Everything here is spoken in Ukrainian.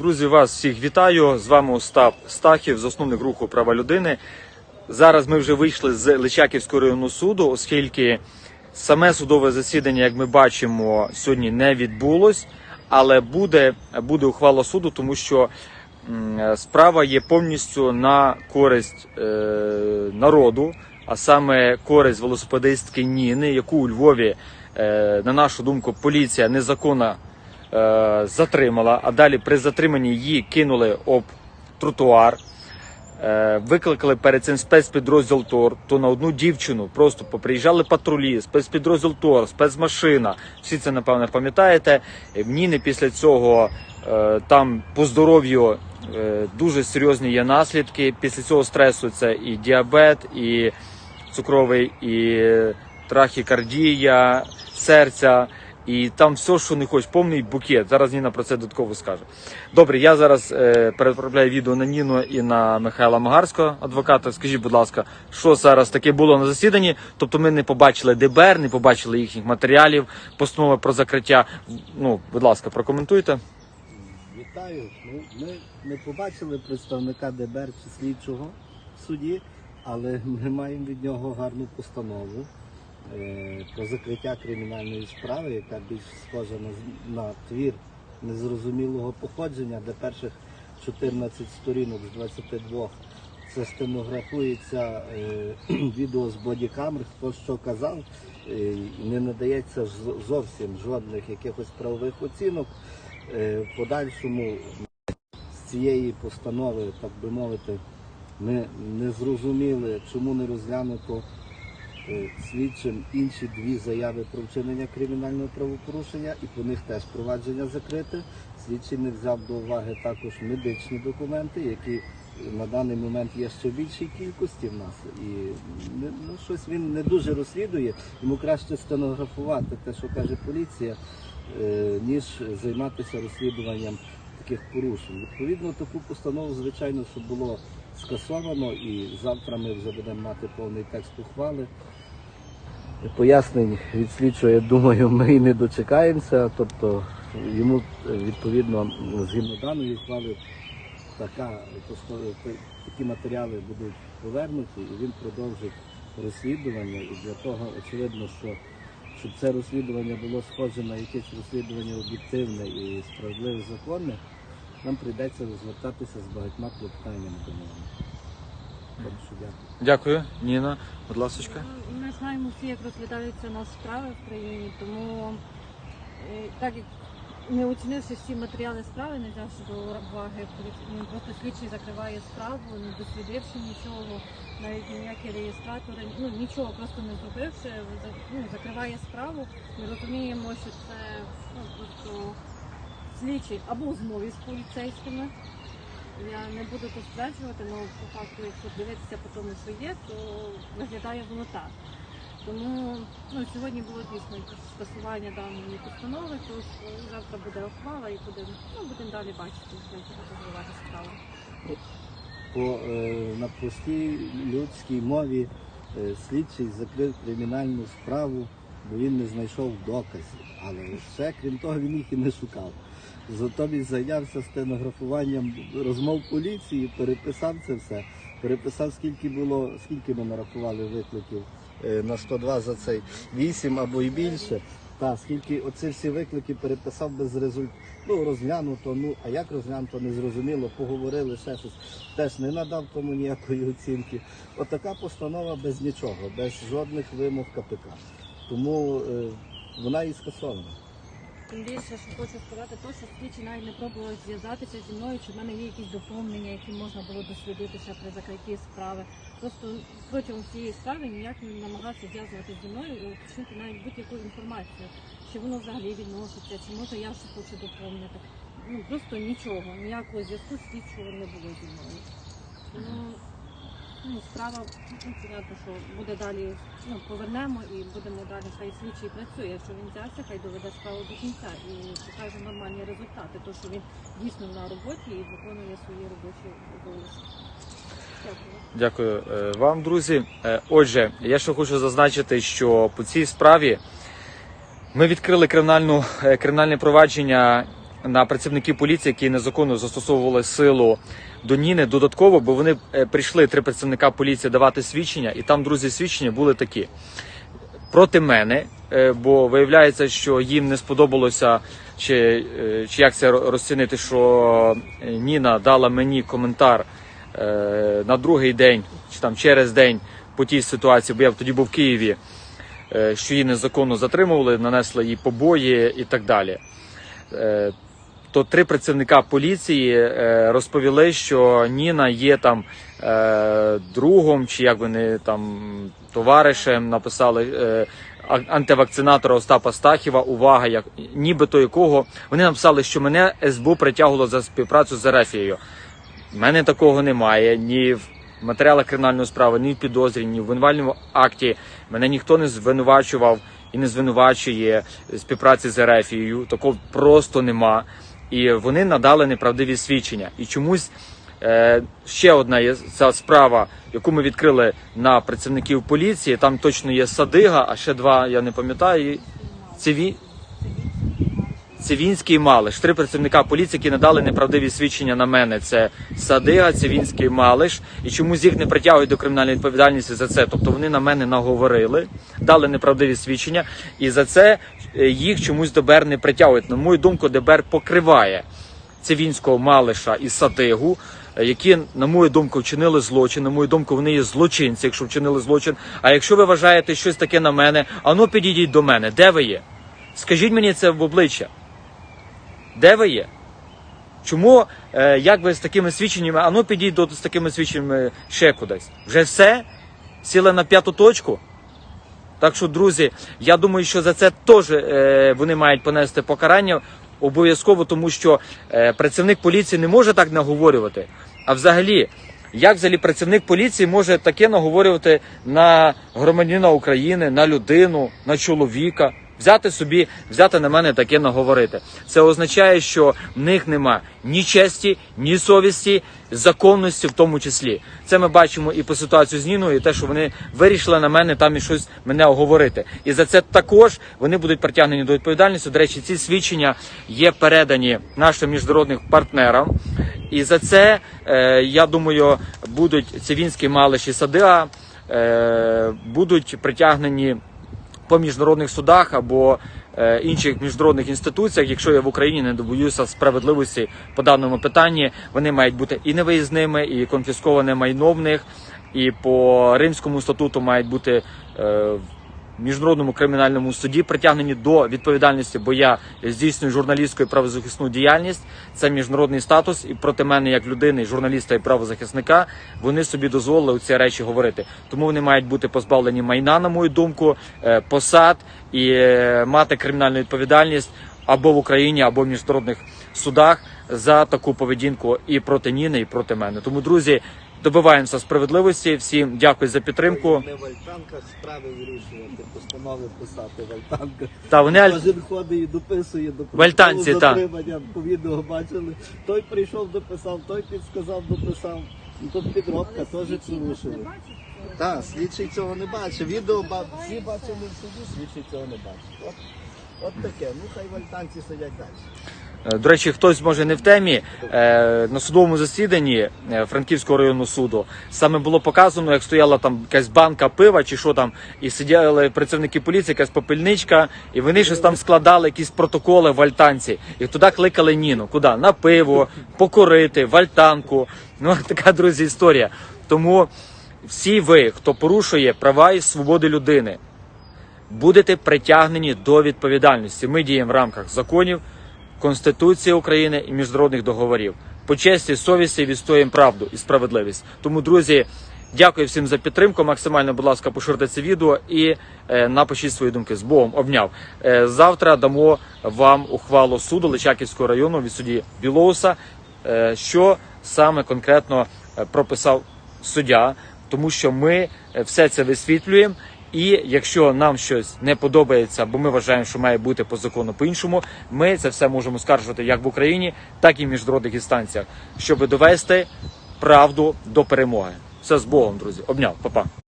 Друзі, вас всіх вітаю. З вами Остап Стахів, засновник руху права людини. Зараз ми вже вийшли з Личаківського районного суду, оскільки саме судове засідання, як ми бачимо, сьогодні не відбулось, але буде, буде ухвала суду, тому що справа є повністю на користь е, народу, а саме користь велосипедистки Ніни, яку у Львові, е, на нашу думку, поліція незаконно е, затримала, а далі при затриманні її кинули об тротуар. Е, викликали перед цим спецпідрозділ ТОР, то на одну дівчину просто поприїжджали патрулі, спецпідрозділ ТОР, спецмашина. Всі це напевно пам'ятаєте. В Ніни після цього е, там по здоров'ю е, дуже серйозні є наслідки. Після цього стресу це і діабет, і цукровий, і трахікардія, серця. І там все, що не хочеш, повний букет. Зараз Ніна про це додатково скаже. Добре, я зараз е, переправляю відео на Ніну і на Михайла Магарського, адвоката. Скажіть, будь ласка, що зараз таке було на засіданні? Тобто ми не побачили ДБР, не побачили їхніх матеріалів, постанови про закриття. Ну, будь ласка, прокоментуйте. Вітаю. Ну, ми не побачили представника ДБР чи слідчого в суді, але ми маємо від нього гарну постанову про закриття кримінальної справи, яка більш схожа на, на твір незрозумілого походження, де перших 14 сторінок з 22 це стенографується е, відео з бодікамер, хто що казав, е, не надається зовсім жодних якихось правових оцінок. Е, подальшому з цієї постанови, так би мовити, ми не зрозуміли, чому не розглянуто е, слідчим інші дві заяви про вчинення кримінального правопорушення, і по них теж провадження закрите. Слідчий не взяв до уваги також медичні документи, які на даний момент є ще в більшій кількості в нас. І ну, щось він не дуже розслідує. Йому краще стенографувати те, що каже поліція, е, ніж займатися розслідуванням таких порушень. Відповідно, таку постанову, звичайно, що було скасовано, і завтра ми вже будемо мати повний текст ухвали. Пояснень від слідчого, я думаю, ми і не дочекаємося. Тобто йому е, відповідно згідно даної ухвали така такі матеріали будуть повернуті, і він продовжить розслідування. І для того очевидно, що щоб це розслідування було схоже на якесь розслідування об'єктивне і справедливе законне, нам прийдеться звертатися з багатьма клопотаннями до нього. Дякую. Ніна. Будь ласка. Ну, Ми знаємо всі, як розглядаються у нас справи в країні, тому е, так як не оцінивши всі матеріали справи, не взявши до уваги, він просто слідчий закриває справу, не дослідивши нічого, навіть ніякі реєстратори, ну нічого просто не зробивши, ну, закриває справу. Ми розуміємо, що це ну, просто слідчий або в змові з поліцейськими. Я не буду тут стверджувати, але по факту, якщо дивитися по тому, що є, то виглядає воно так. Тому ну, сьогодні було дійсно скасування даної постанови, тож завтра буде ухвала і будемо ну, будемо далі бачити, як буде розвивати справа. По, е, на простій людській мові е, слідчий закрив кримінальну справу, бо він не знайшов доказів. Але ще крім того він їх і не шукав. Зато він зайнявся стенографуванням розмов поліції, переписав це все. Переписав, скільки було, скільки ми нарахували викликів е, на 102 за цей 8 або і більше. Та скільки оці всі виклики переписав без результату. Ну, розглянуто, ну а як розглянуто, не зрозуміло, поговорили ще щось. Теж не надав тому ніякої оцінки. Отака постанова без нічого, без жодних вимог КПК. Тому е, вона і скасована. Тим більше, що хочу сказати, то, що слідчі навіть не пробували зв'язатися зі мною, чи в мене є якісь доповнення, які можна було дослідити ще при закритті справи. Просто протягом цієї справи ніяк не намагався зв'язувати зі мною і уточнити навіть будь-яку інформацію, чи воно взагалі відноситься, чи може я ще хочу доповнити. Ну просто нічого, ніякого зв'язку слідчого не було зі мною. Тому ну, справа понятно, що буде далі. Ну, повернемо і будемо далі. Хай слідчий працює. Якщо він взявся, хай доведе справу до кінця і покаже нормальні результати, то що він дійсно на роботі і виконує свої робочі обов'язки. Дякую е, вам, друзі. Е, Отже, я ще хочу зазначити, що по цій справі ми відкрили кримінальну, е, кримінальне провадження на працівників поліції, які незаконно застосовували силу до Ніни, додатково, бо вони е, прийшли три працівника поліції давати свідчення, і там, друзі, свідчення були такі проти мене, е, бо виявляється, що їм не сподобалося, чи, е, чи як це розцінити, що Ніна дала мені коментар на другий день, чи там через день по тій ситуації, бо я тоді був в Києві, що її незаконно затримували, нанесли їй побої і так далі. То три працівника поліції е, розповіли, що Ніна є там е, другом, чи як вони там товаришем написали е, антивакцинатора Остапа Стахіва. Увага, як нібито якого вони написали, що мене СБУ притягувало за співпрацю з Ерефією. Мене такого немає ні в матеріалах кримінальної справи, ні в підозрі, ні в винувальному акті. Мене ніхто не звинувачував і не звинувачує співпраці з Ерефією. Такого просто нема. І вони надали неправдиві свідчення. І чомусь е, ще одна є ця справа, яку ми відкрили на працівників поліції. Там точно є садига, а ще два я не пам'ятаю. Циві... Цивінський і Малиш. Три працівника поліції, які надали неправдиві свідчення на мене. Це Садига, Цивінський і Малиш. І чомусь їх не притягують до кримінальної відповідальності за це. Тобто вони на мене наговорили, дали неправдиві свідчення, і за це їх чомусь до БЕР не притягують. На мою думку, ДБР покриває Цивінського Малиша і Садигу. е, Які, на мою думку, вчинили злочин. На мою думку, вони є злочинці, якщо вчинили злочин. А якщо ви вважаєте щось таке на мене, ану підійдіть до мене. Де ви є? Скажіть мені це в обличчя. Де ви є? Чому, е, як ви з такими свідченнями, а ну підіть до, з такими свідченнями ще кудись? Вже все? Сіли на п'яту точку? Так що, друзі, я думаю, що за це теж е, вони мають понести покарання обов'язково, тому що е, працівник поліції не може так наговорювати. А взагалі, як взагалі працівник поліції може таке наговорювати на громадянина України, на людину, на чоловіка? Взяти собі, взяти на мене таке наговорити. Це означає, що в них нема ні честі, ні совісті, законності в тому числі. Це ми бачимо і по ситуації з Ніною, і те, що вони вирішили на мене там і щось мене оговорити. І за це також вони будуть притягнені до відповідальності. До речі, ці свідчення є передані нашим міжнародним партнерам. І за це е, я думаю, будуть Цивінський Малиш і Садиа е, будуть притягнені по міжнародних судах або е, інших міжнародних інституціях, якщо я в Україні не добоюся справедливості по даному питанні, вони мають бути і невиїзними, і конфісковане майно в них, і по римському статуту мають бути. Міжнародному кримінальному суді притягнені до відповідальності, бо я здійснюю журналістську і правозахисну діяльність. Це міжнародний статус, і проти мене, як людини, журналіста і правозахисника, вони собі дозволили ці речі говорити. Тому вони мають бути позбавлені майна, на мою думку, е, посад і е, мати кримінальну відповідальність або в Україні, або в міжнародних судах за таку поведінку і проти Ніни, і проти мене. Тому, друзі, добиваємося справедливості. Всім дякую за підтримку. Не в альтанках справи вирішувати, постанови писати в альтанках. Та вони аль- Кожен ходить і дописує до В альтанці, та. затримання. По відео бачили. Той прийшов, дописав, той підсказав, дописав. Ну, Тут підробка теж порушили. Так, слідчий цього не бачить. Відео ба- всі бачили в суді, слідчий цього не бачить. От, от таке. Ну хай в альтанці сидять далі. Е, До речі, хтось може не в темі. Е, На судовому засіданні е, Франківського районного суду саме було показано, як стояла там якась банка пива чи що там, і сиділи працівники поліції, якась попільничка, і вони щось там складали якісь протоколи в альтанці. І туди кликали Ніну. Куди? На пиво, покурити, в альтанку. Ну така друзі історія. Тому всі ви, хто порушує права і свободи людини, будете притягнені до відповідальності. Ми діємо в рамках законів. Конституції України і міжнародних договорів. По честі, совісті відстоюємо правду і справедливість. Тому, друзі, дякую всім за підтримку. Максимально, будь ласка, поширте це відео і е, напишіть свої думки. З Богом обняв. Е, завтра дамо вам ухвалу суду Личаківського району від судді Білоуса, е, що саме конкретно е, прописав суддя, тому що ми е, все це висвітлюємо. І якщо нам щось не подобається, бо ми вважаємо, що має бути по закону по-іншому, ми це все можемо скаржувати як в Україні, так і в міжнародних інстанціях, щоб довести правду до перемоги. Все з Богом, друзі. Обняв, Па-па.